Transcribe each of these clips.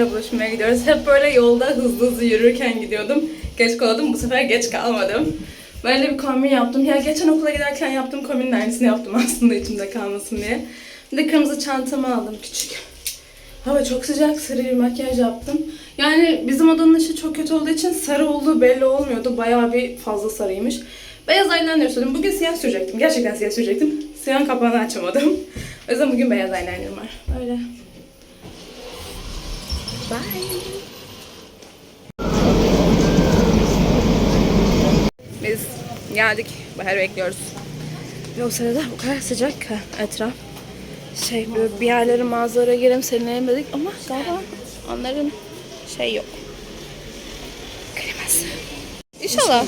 kızlarla buluşmaya gidiyoruz. Hep böyle yolda hızlı hızlı yürürken gidiyordum. Geç kaldım. Bu sefer geç kalmadım. Böyle bir kombin yaptım. Ya geçen okula giderken yaptığım kombinin aynısını yaptım aslında içimde kalmasın diye. Bir de kırmızı çantamı aldım küçük. Hava çok sıcak, sarı bir makyaj yaptım. Yani bizim odanın ışığı çok kötü olduğu için sarı olduğu belli olmuyordu. Bayağı bir fazla sarıymış. Beyaz eyeliner sürdüm. Bugün siyah sürecektim. Gerçekten siyah sürecektim. Siyahın kapağını açamadım. O yüzden bugün beyaz eyelinerim var. Böyle. Bye. Biz geldik. Bahar bekliyoruz. Ve o sırada bu kadar sıcak ki etraf. Şey böyle bir yerlere mağazalara girelim serinleyemedik ama galiba onların şey yok. Kliması. İnşallah.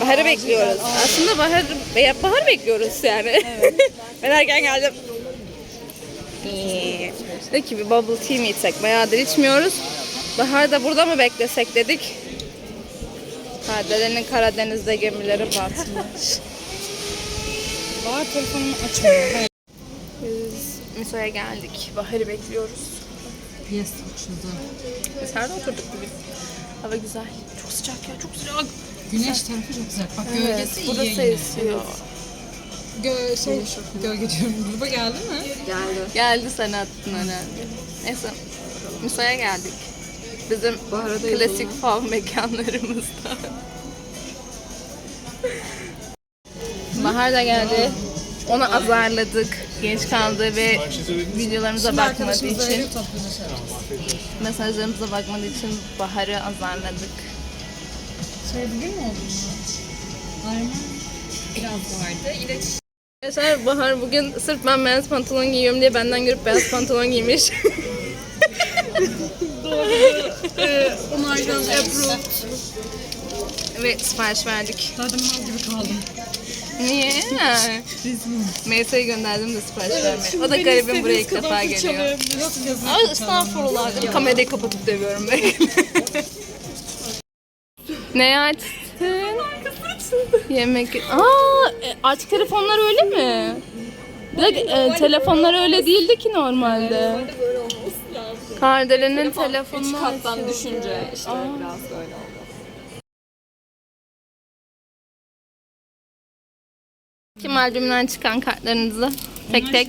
Bahar'ı bekliyoruz. Aslında Bahar, Bahar bekliyoruz yani. ben erken geldim. İyi. Dedik ki bir bubble tea mi içsek? Bayağıdır içmiyoruz. Bahar da burada mı beklesek dedik. Kaderenin Karadeniz'de gemileri batmış. Bahar telefonumu açmıyor. Biz Miso'ya geldik. Bahar'ı bekliyoruz. Yes açıldı. Biz nerede oturduk bugün? Hava güzel. Çok sıcak ya, çok sıcak. Güneş tarafı çok güzel. Bak Evet, gölgesi iyi burası esiyor. Gö şey, gölge diyorum. Gruba geldi mi? Geldi. Geldi sen attın herhalde. Neyse. Miso'ya geldik. Bizim klasik fav mekanlarımızda. Bahar da geldi. Onu azarladık. Geç kaldı ve videolarımıza bakmadığı için, mesajlarımıza bakmadığı için Bahar'ı azarladık. Şey bugün mü oldu bu? Arma biraz vardı. İlaç Arkadaşlar Bahar bugün sırf ben beyaz pantolon giyiyorum diye benden görüp beyaz pantolon giymiş. onaydan approved. ve sipariş verdik. Zaten mal gibi kaldım. Niye? Melisa'ya gönderdim de sipariş vermedi. O da garibim buraya ilk defa geliyor. Ay estağfurullah. Kamerayı kapatıp dövüyorum ben. ne açtın? Yemek. Aa, e, artık telefonlar öyle mi? Bir dakika, e, telefonlar öyle değildi ki normalde. Kardelenin telefonu kattan düşünce işte biraz böyle oldu. Kim albümden çıkan kartlarınızı tek tek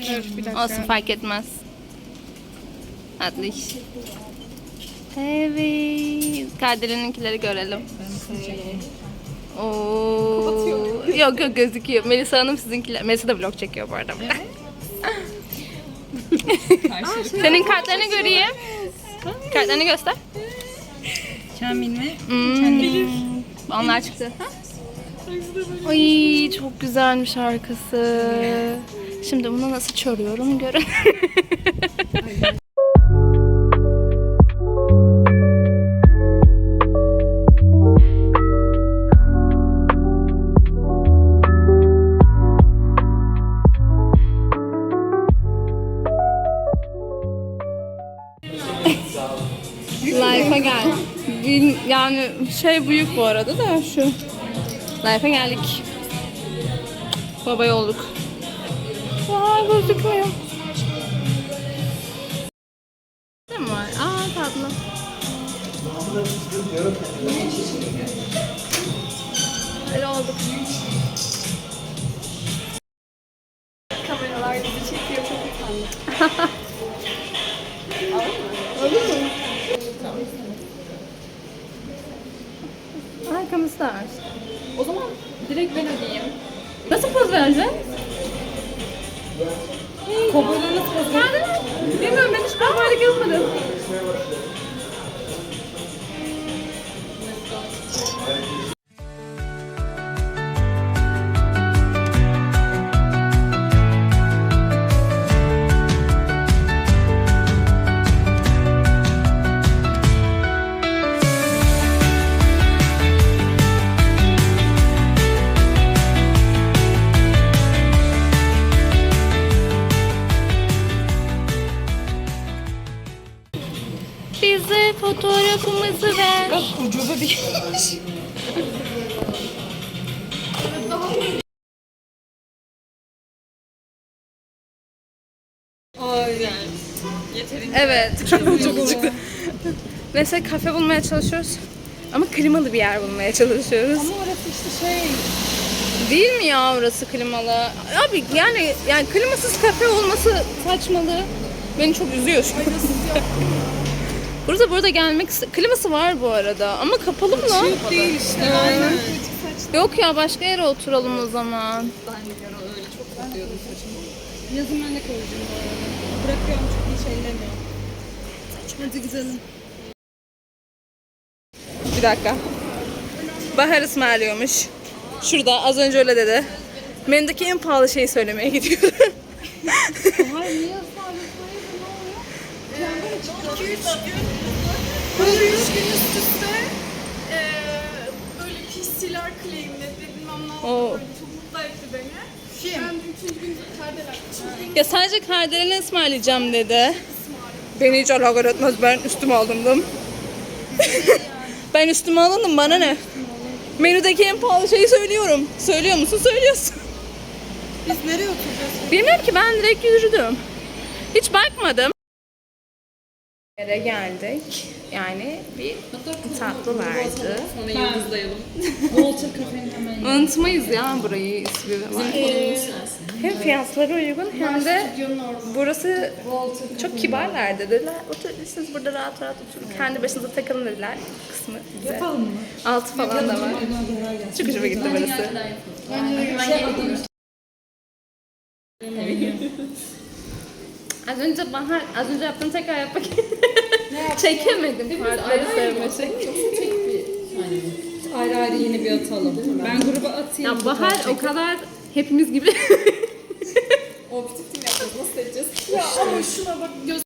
olsun fark etmez. Hadi. Evet. Kardeleninkileri görelim. Oo. Yok yok gözüküyor. Melisa Hanım sizinkiler. Melisa da vlog çekiyor bu arada. Senin kartlarını göreyim. Kartlarını göster. Kamil mi? Hmm. Onlar çıktı. Ha? Ay çok güzelmiş arkası. Şimdi bunu nasıl çörüyorum görün. Şey büyük bu arada da şu. Life'a geldik. Baba olduk. Aa gözükmüyor. Nasıl kazanıyor? Bilmiyorum ben hiç kovboylık yapmadım. Bize fotoğrafımızı ver. Değil. Aynen. Yeterince. Evet. Çok çıktı. Neyse kafe bulmaya çalışıyoruz. Ama klimalı bir yer bulmaya çalışıyoruz. Ama orası işte şey. Değil mi ya orası klimalı? Abi yani yani klimasız kafe olması saçmalığı beni çok üzüyor şu an. Burada burada gelmek kliması var bu arada ama kapalı mı lan? Değil işte. Aynen. Yok ya başka yere oturalım o zaman. Ben ara öyle çok korkuyordum saçımı. Yazın ben de kıvırcım bu arada. Bırakıyorum çok hiç ellemiyorum. Hadi gidelim. Bir dakika. Bahar ısmarlıyormuş. Şurada az önce öyle dedi. Menüdeki en pahalı şeyi söylemeye gidiyorum. Hayır niye? Ne oluyor? 2-3 gün üst üste eee böyle PC'ler claimledi bilmem ne oldu böyle çok mutlu etti beni. Kim? Ben de üçüncü gün kardelen. Ya sadece kardelen'i ısmarlayacağım dedi. Beni hiç alakadar etmez ben üstüme alındım. ben üstüme alındım bana ne? Menüdeki en pahalı şeyi söylüyorum. Söylüyor musun? Söylüyorsun. biz nereye oturacağız? Bilmiyorum ki ben direkt yürüdüm. Hiç bakmadım. Yere geldik. Yani bir tatlı vardı. Sonra yıldızlayalım. Walter Cafe'nin hemen Unutmayız ya burayı ismi var. Hem fiyatları uygun hem de burası çok kibarlar dediler. Oturabilirsiniz burada rahat rahat oturun. Kendi başınıza takılın dediler. Kısmı bize. Yapalım mı? Altı falan da var. Çok hoşuma gitti burası. Az önce Bahar, az önce yaptığım tekrar yapmak Çekemedim kartları sevmesi. ayrı ayrı yeni bir atalım. Ben gruba atayım. Ya Bahar o kadar hepimiz gibi Objektif tim yapacağız. Nasıl edeceğiz? Ya ama şuna bak göz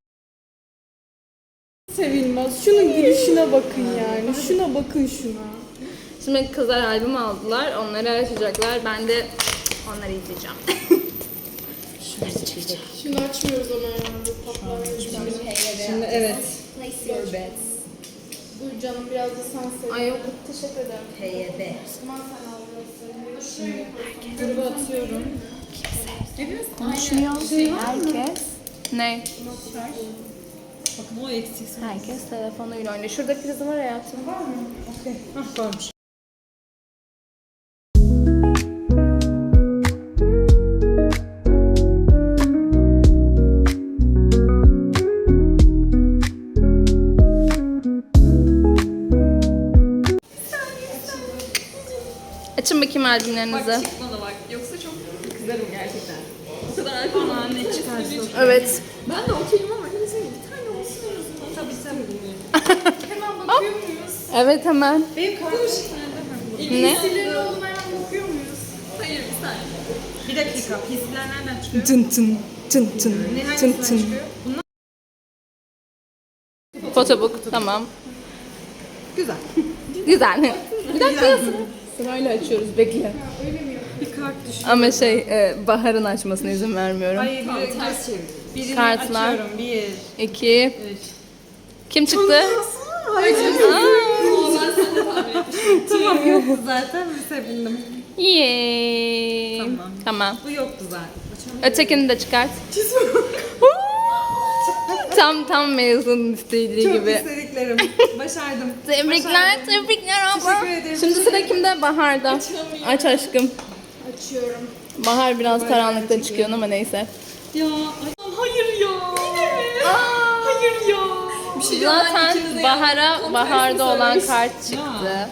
sevilmez. Şunun gülüşüne bakın yani. Şuna bakın şuna. Şimdi kızlar albüm aldılar. Onları açacaklar. Ben de onları izleyeceğim. Şunu açmıyoruz ama patlar Şimdi evet. Buyur canım biraz da sen söyle. Ay yok teşekkür ederim. Aman sen burası. Gruba atıyorum. Konuşuyor. Herkes. Ne? Bakın o eksik. Herkes telefonuyla oynuyor. Şurada priz var hayatım. Var mı? Hah varmış. Açın bakayım albümlerinizi. Çıkmadı bak. Yoksa çok kızarım gerçekten. O kadar alkol anne çıkarsın. Evet. Ben de okeyim ama neyse bir tane olsun en azından. Tabii sen bilmiyorum. Hemen bakıyor muyuz? Evet hemen. Benim kardeşim. Ne? Olduğuna hemen bakıyor muyuz? Hayır bir saniye. Bir dakika. Pisler nereden çıkıyor? Tın tın. Tın tın. Ne Tın tın. Bunlar Fotobook tamam. güzel. Güzel. Bir dakika. Sırayla açıyoruz bekle. Bir kart düşün. Ama şey e, Bahar'ın açmasına izin vermiyorum. Hayır bir ters çevir. Birini Kartlar. açıyorum. Bir, İki. üç. Kim çıktı? Tamam yoktu zaten. Bir sevindim. Yay. Tamam. Tamam. Bu yoktu zaten. Ötekini de çıkart. tam tam mezun istediği Çok gibi. İstediklerim. Başardım. Tebrikler, tebrikler abla. Teşekkür ederim. Şimdi sıra kimde? Bahar'da. Aç aşkım. Açıyorum. Bahar biraz karanlıkta çıkıyor ama neyse. Ya. Ay, hayır ya. Hayır ya. Bir şey Zaten Bahar'a Bahar'da olan kart çıktı.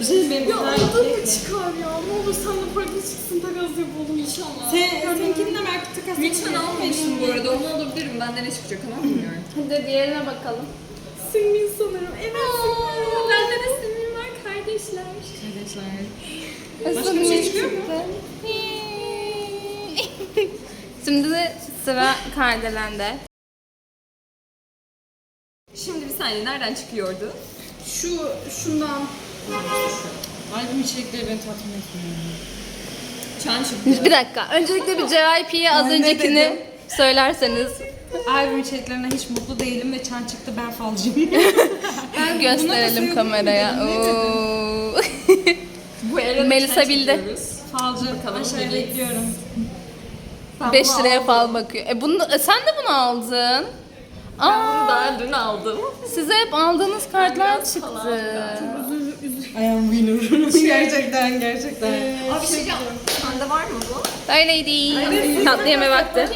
Bir şey benim Ya arada mı çıkar ya? Ne olur sen de farklı çıksın takas yapalım inşallah. Sen, seninkini de belki takas Lütfen almayın bu arada. Onu alabilirim. Benden ne çıkacak ama bilmiyorum. Hadi diğerine bakalım. Simmin sanırım. Evet Simmin. Bende de senin var kardeşler. Kardeşler. Başka bir şey çıkıyor mu? Şimdi de sıra Kardelen'de. Şimdi bir saniye nereden çıkıyordu? Şu şundan. Albüm içerikleri beni tatmin etmiyor. Çan çıktı. Bir dakika. Öncelikle bir JYP'ye az öncekini söylerseniz Albüm içeriklerinden hiç mutlu değilim ve çan çıktı ben falcıyım. gösterelim kameraya. Oo. Bu arada Melisa bildi. Falcı. Aşağıya bekliyorum. 5 liraya falan bakıyor. E, bunu, e, sen de bunu aldın. Aa, Daha dün aldım. size hep aldığınız kartlar çıktı. I am winner. gerçekten gerçekten. Abi bir şey yap. Sende var mı bu? Öyleydi. Tatlı yeme vakti.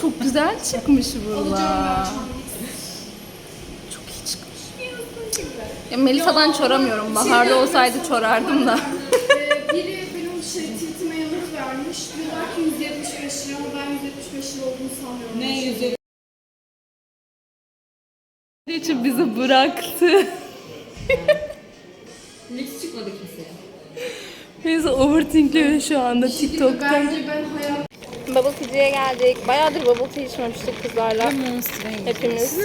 Çok güzel çıkmış burada. Çok iyi çıkmış. Ya Melisa'dan çoramıyorum. Baharda olsaydı çorardım da. Ee, biri benim şey tweetime yanıt vermiş. Diyorlar ki 175 lira ama ben 175 lira olduğunu sanmıyorum. Ne yüzü? için bizi bıraktı. Lüks çıkmadı kimseye. Bizi overthinkliyor şu anda TikTok'ta. Bence ben hayat Bubble tea'ye geldik. Bayağıdır bubble tea içmemiştik kızlarla. Hepimiz.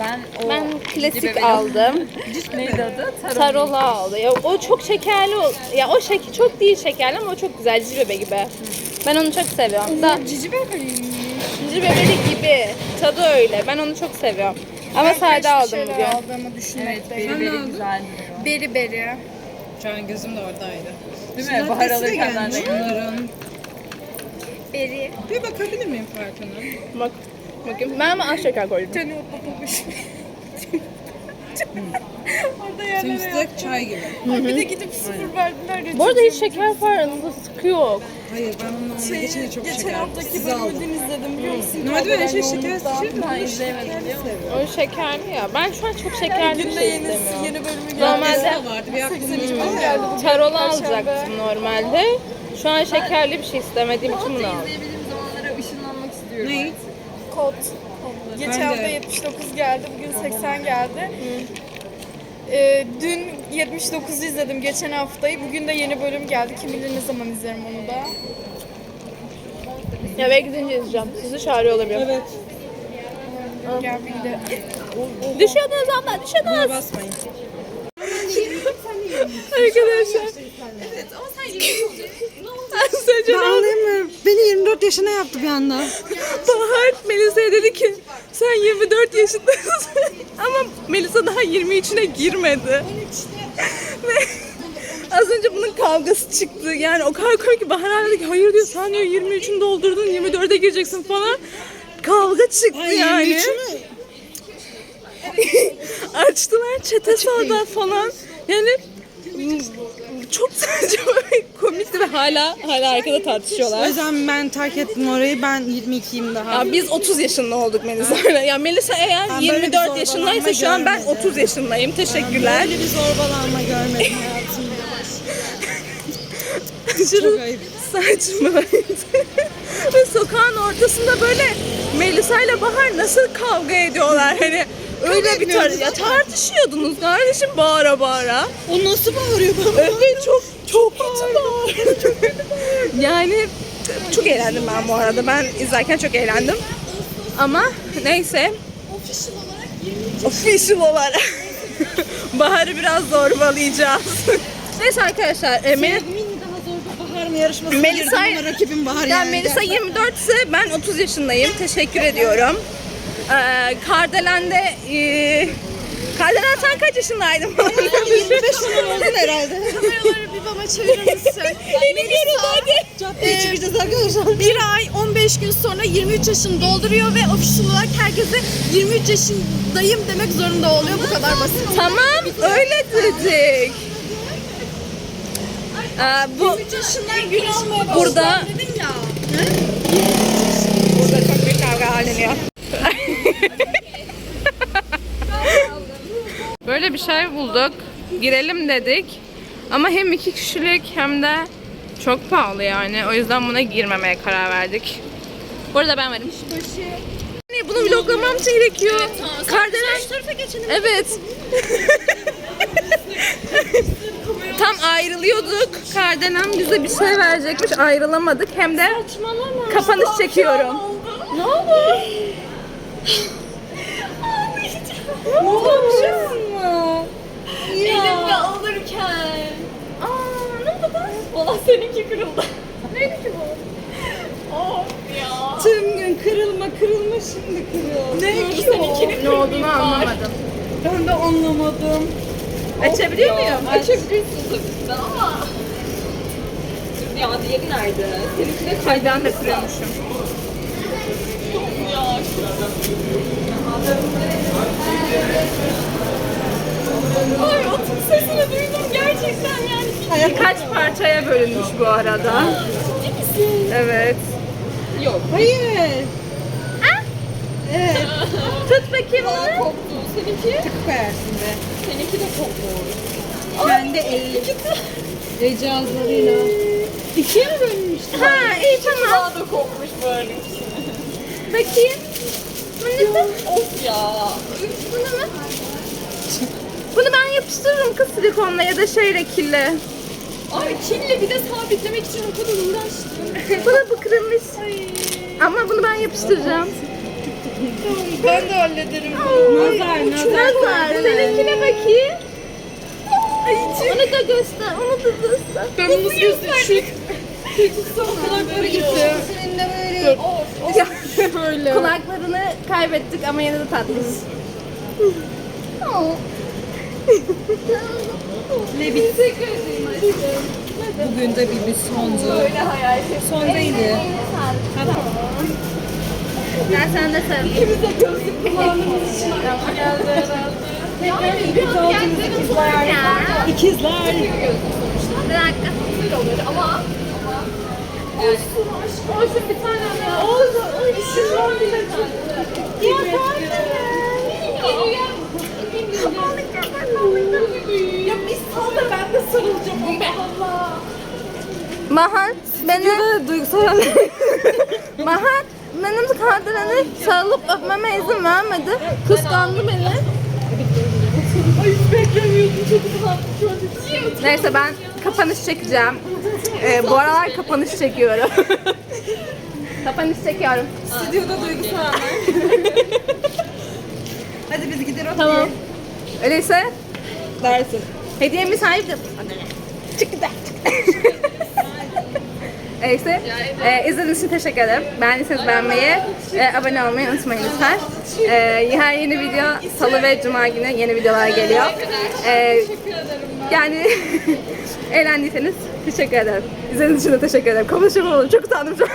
Ben o Ben klasik aldım. Neydi adı? Taro. Tarola aldı. Ya o çok şekerli. ol- Ya o şeker çok değil şekerli ama o çok güzel cici bebe gibi. Ben onu çok seviyorum. Da cici bebeğim. cici gibi. Tadı öyle. Ben onu çok seviyorum. Ama sade aldım bugün. aldığımı Evet, düşünmekteyim. beri beri güzel duruyor. Beri beri. Şu an gözüm de oradaydı. Değil mi? Bahar alırken ben de Bunların. Beri. Bir bakabilir miyim farkına? Bak. Bakayım. Ben ama az şeker koydum. Simsek çay gibi. Bir de gidip sıfır verdiler ya. Bu arada hiç şeker falan sıkı yok. Hayır ben onunla onunla geçince çok Geçen şeker. haftaki Siz bölümü aldım. izledim biliyor musun? Normalde ben şey şeker olmuş. sıçrıyordum. Ben izleyemedim biliyor musun? O şekerli ya. Ben şu an çok şekerli bir şey istemiyorum. yeni bölümü geldi. Normalde vardı. Bir Bölüm geldi. tarola alacaktım normalde. Şu an şekerli bir şey istemediğim için bunu aldım. İzleyebildiğim zamanlara ışınlanmak istiyorum. Ne? Kod. Geçen de. hafta 79 geldi, bugün 80 geldi. Ee, dün 79 izledim geçen haftayı. Bugün de yeni bölüm geldi. Kim bilir ne zaman izlerim onu da. Ya belki gidince izleyeceğim. Sizi çağırıyor olabilirim. Evet. Gel bir gidelim. Düşüyordunuz abla, düşüyordunuz. Basmayın. Arkadaşlar. Evet ama sen 20 olacaksın. Ben anlayamıyorum. Beni 24 yaşına yaptı bir anda. Bahar Melisa'ya dedi ki sen 24 yaşındasın. Ama Melisa daha 23'üne girmedi. Ve az önce bunun kavgası çıktı. Yani o kadar komik ki Bahar dedi ki hayır diyor sen diyor 23'ünü doldurdun 24'e gireceksin falan. Kavga çıktı yani. Açtılar çete sağdan falan. Yani çok ve komikti ve hala hala arkada O tartışıyorlar. yüzden ben terk ettim orayı. Ben 22'yim daha. Ya biz 30 yaşında olduk Melisa'yla. Ya Melisa eğer Ben böyle bir 24 zorbalanma yaşındaysa şu an ben görmedim. 30 yaşındayım. Teşekkürler. Böyle bir zorbalanma görmedim hayatımda. Çok ayıp. saçmaydı. Ve sokağın ortasında böyle Melisa ile Bahar nasıl kavga ediyorlar hani öyle bir tar ya tartışıyordunuz kardeşim bağıra bağıra. O nasıl bağırıyor bana? Evet çok çok kötü yani çok eğlendim ben bu arada. Ben izlerken çok eğlendim. Ama neyse. Official olarak. Bahar'ı biraz zorbalayacağız. neyse arkadaşlar. E, Mel- Mini daha zorba Bahar mı yarışmasına Melisa- girdim ama rakibim Bahar yani yani. Melisa 24 ise ben 30 yaşındayım. Teşekkür ediyorum. Ee, Kardelen'de e, Kardelen sen kaç yaşındaydın? 25 sene oldun herhalde. Kameraları bir bana çevirir misin? Benim hadi. Caddeye çıkacağız arkadaşlar. Bir ay 15 gün sonra 23 yaşını dolduruyor ve official olarak herkese 23 yaşındayım demek zorunda oluyor. Bu kadar basit. Tamam öyle dedik. Ee, bu 23 yaşından gün almaya Burada- burada çok büyük kavga haliniyor. Böyle bir şey bulduk. Girelim dedik. Ama hem iki kişilik hem de çok pahalı yani. O yüzden buna girmemeye karar verdik. Bu arada ben varım. Hani bunu vloglamam için gerekiyor. Kardelen. tarafa geçelim. Evet. Tam ayrılıyorduk. Kardelen bize bir şey verecekmiş. Ayrılamadık. Hem de kapanış çekiyorum. Ne oldu? Ne oldu? Elimle alırken. Aa, ne oldu? Valla seninki kırıldı. Neydi ki bu? Of ya. Tüm gün kırılma kırılma şimdi kırıl. Ne ki o? Ne olduğunu anlamadım. Ben de anlamadım. Açabiliyor muyum? Açabilirsin tabii ki de ama. ya diğeri nerede? Seninki de Ay ben de kırıyormuşum. Ay sesini duydum gerçekten yani. Birkaç parçaya bölünmüş bu arada. Ciddi misin? Evet. Yok. Hayır. Evet. Tut bakayım Bana onu. koptu. Seninki? Tık koyarsın be. Seninki de kopmuş. Kendi el ecazlarıyla. İkiye mi bölünmüştü? Ha iyi tamam. Daha da kopmuş böyle. Bakayım. Bu ne? Of ya. Bunu mu? Bunu ben yapıştırırım kız silikonla ya da şeyle kille. Ay kille bir de sabitlemek için o kadar uğraştım. Bu da bıkırılmış. Ama bunu ben yapıştıracağım. Ben de hallederim. Nazar, nazar. Nazar, seninkine bakayım. Onu da göster, onu da göster. Ben bunu nasıl göstereyim? Kulakları gitti. Böyle. Ya, Kulaklarını kaybettik ama yine de tatlıyız. Ne bitti? Bugün de bir, bir sondu. Sondaydı. Gel sen de sen. İkimiz de gözlük kullandığımız için geldi herhalde. ikizler. İkizler. Bir dakika. Ama Olsun bir tane ya. Olsun. İşin var bile. Ya ya bir sal da ben de sarılacağım Allah Allah. Mahar beni duygusal Mahar benim kadranı sarılıp öpmeme izin vermedi. Kıskandı beni. Ay beklemiyordum çok utandım. Neyse ben kapanış çekeceğim. Ee, bu aralar kapanış çekiyorum. kapanış çekiyorum. Stüdyoda duygusal Hadi biz gidelim. Tamam. Öyleyse Dersin. hediyemi sahip Çık gidelim. Neyse, e, izlediğiniz için teşekkür ederim. Beğendiyseniz beğenmeyi, e, abone olmayı unutmayın lütfen. E, her yeni video salı ve cuma günü yeni videolar geliyor. E, yani eğlendiyseniz teşekkür ederim. İzlediğiniz için de teşekkür ederim. Konuşamadım, çok utandım şu an.